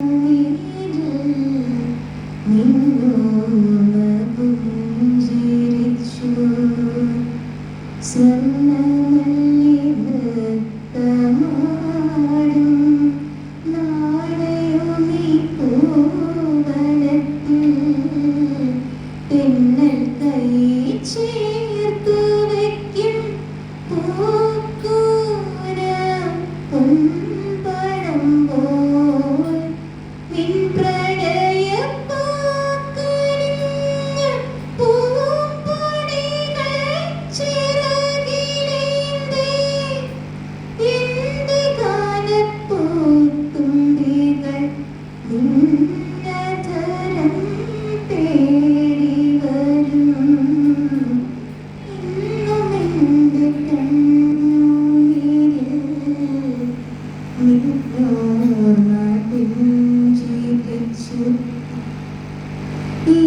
Mm-hmm. നിന്നോർമ്മ ചിന്തിച്ചു ഈ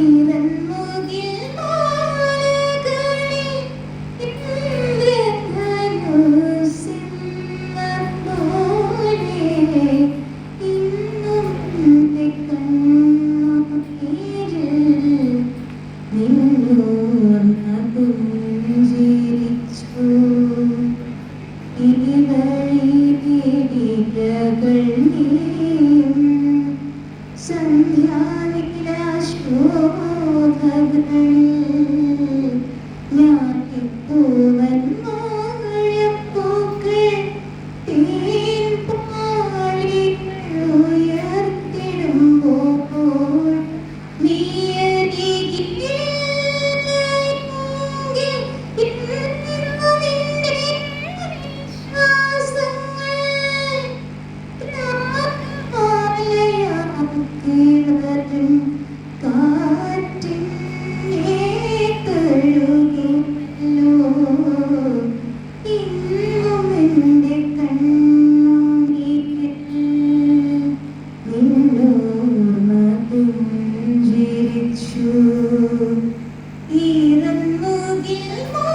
Gilmore.